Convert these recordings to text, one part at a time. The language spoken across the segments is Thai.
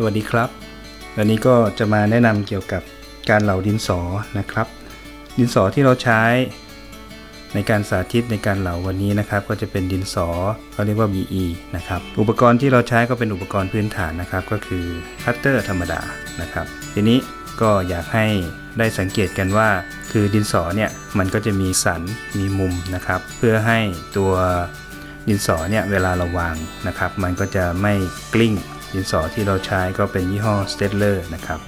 สวัสดีครับวันนี้ก็จะมาแนะนำเกี่ยวกับการเหลาดินสอนะครับ ดินสอที่เราใช้ในการสาธิตในการเหลาวันนี้นะครับ ก็จะเป็นดินสอเขาเรียกว่า BE นะครับอุปกรณ์ที่เราใช้ก็เป็นอุปกรณ์พื้นฐานนะครับ ก็คือคัตเตอร์ธรรมดานะครับ ทีนี้ก็อยากให้ได้สังเกตกันว่า คือดินสอเนี่ยมันก็จะมีสันมีมุมนะครับ เพื่อให้ตัวดินสอเนี่ยเวลาเราวางนะครับ มันก็จะไม่กลิ้ง ดินสอที่เราใช้ก็เป็นยี่ห้อ s t e d l e r นะครับ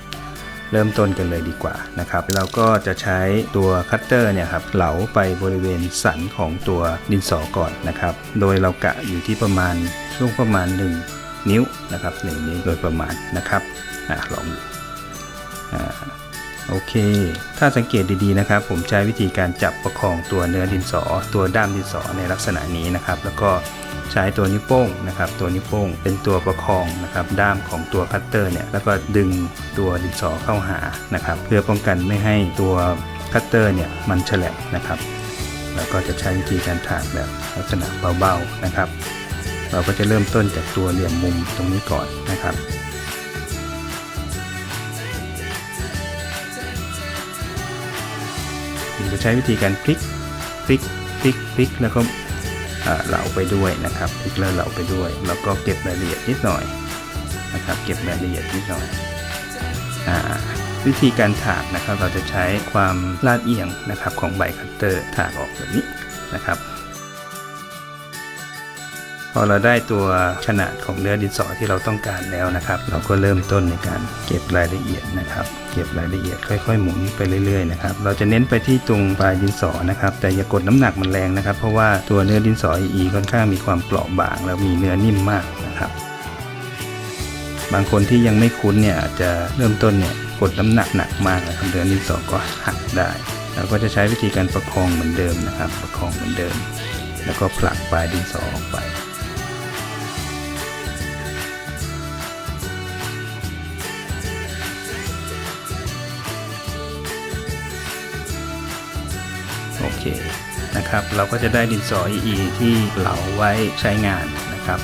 เริ่มต้นกันเลยดีกว่านะครับ เราก็จะใช้ตัวคัตเตอร์เนี่ยครับเหลาไปบริเวณสันของตัวดินสอก่อนนะครับ โดยเรากะอยู่ที่ประมาณช่วงประมาณ 1 นิ้วนะครับ1นิ้วโดยประมาณนะครับอลองดูอ่า โอเค ถ้าสังเกตดีๆนะครับ ผมใช้วิธีการจับประคองตัวเนื้อดินสอ ตัวด้ามดินสอในลักษณะนี้นะครับ แล้วก็ใช้ตัวนิ้วโป้งนะครับ ตัวนิ้วโป้งเป็นตัวประคองนะครับ ด้ามของตัวคัตเตอร์เนี่ย แล้วก็ดึงตัวดินสอเข้าหานะครับ เพื่อป้องกันไม่ให้ตัวคัตเตอร์เนี่ยมันฉลับนะครับ แล้วก็จะใช้วิธีการถากแบบลักษณะเบาๆนะครับ เราก็จะเริ่มต้นจากตัวเหลี่ยมมุมตรงนี้ก่อนนะครับ จะใช้วิธีการพลิกพลิกพลิกพลิกแล้วก็เหลาไปด้วยนะครับพลิกแล้วเหลาไปด้วย แล้วก็เก็บรายละเอียดนิดหน่อยนะครับ เก็บรายละเอียดนิดหน่อยอวิธีการถากนะครับ เราจะใช้ความลาดเอียงนะครับของใบคัตเตอร์ถากออกแบบนี้นะครับ พอเราได้ตัวขนาดของเนื้อดินสอที่เราต้องการแล้วนะครับ เราก็เริ่มต้นในการเก็บรายละเอียดนะครับ เก็บรายละเอียดค่อยๆ หมุนไปเรื่อยๆนะครับเราจะเน้นไปที่ตรงปลายดินสอนะครับแต่อย่ากดน้ำหนักมันแรงนะครับ เพราะว่าตัวเนื้อดินสอ EE ค่อนข้างมีความเปราะบาง แล้วมีเนื้อนิ่มมากนะครับบางคนที่ยังไม่คุ้นเนี่ยจะเริ่มต้นเนี่ยกดน้ำหนักหนักมากนะครับเนื้อดินสอก็หักได้เราก็จะใช้วิธีการประคองเหมือนเดิมนะครับ ประคองเหมือนเดิม แล้วก็ผลักปลายดินสอออกไป เคนะครับ เราก็จะได้ดินสอ EE ที่เหลาไว้ใช้งานนะครับ